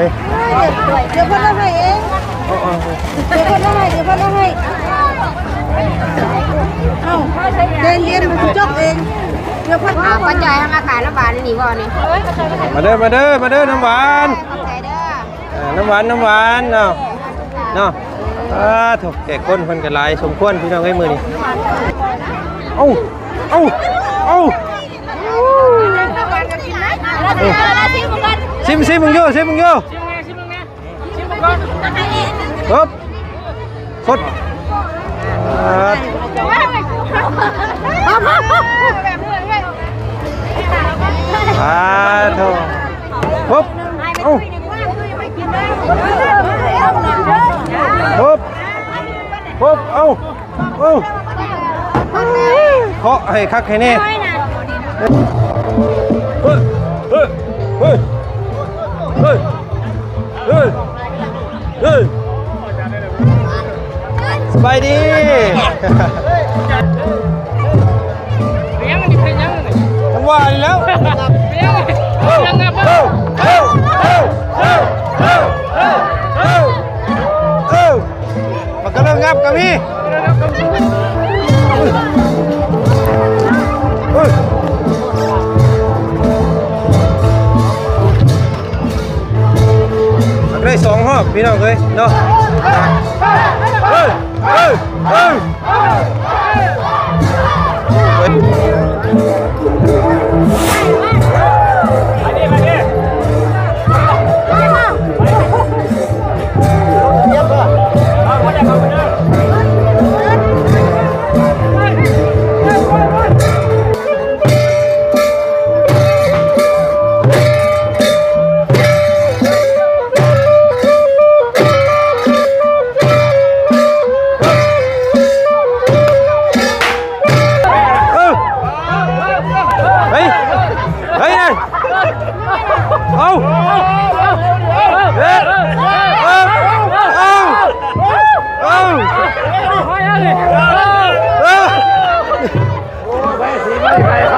ฮ้ยเดี๋ยวพ่อเราให้เองเดี๋ยวพ่อเราให้เดี๋ยวพ่อเราให้เอ้าเดินเรียนมันจบเองเดี๋ยวพ่ออ้าวป้าจอยทำมาขายละบาทนี่บ่นี่มาเด้อมาเด้อมาเด้อน้ำหวานน้ำหวานน้ำหวานเนาะเนาะอ่าถูกแก่ก้นเพิ่นก็หลายสมควรพี่น้องเอ้มือนี้เอ้าเอ้าเอ้า ชิมชิมมึงอยู่ชิมมึงอยู่ครับฟดอ่าอ่าโถปุ๊บเอ้าปุ๊บปุ๊บเอ้าเอ้าเคาะให้คักให้แน่เฮ้ยเฮ้ยเฮ้ย เฮ้ยเฮ้ยเฮ้ยสบายดีเยงอันนี้เป็นยังไงทั้งวันแล้วเลี้ยงยังไงบ้างมันก็เริ่มงับกับพี่ อบพี่น้องเอ้ยเนาะ Bye-bye.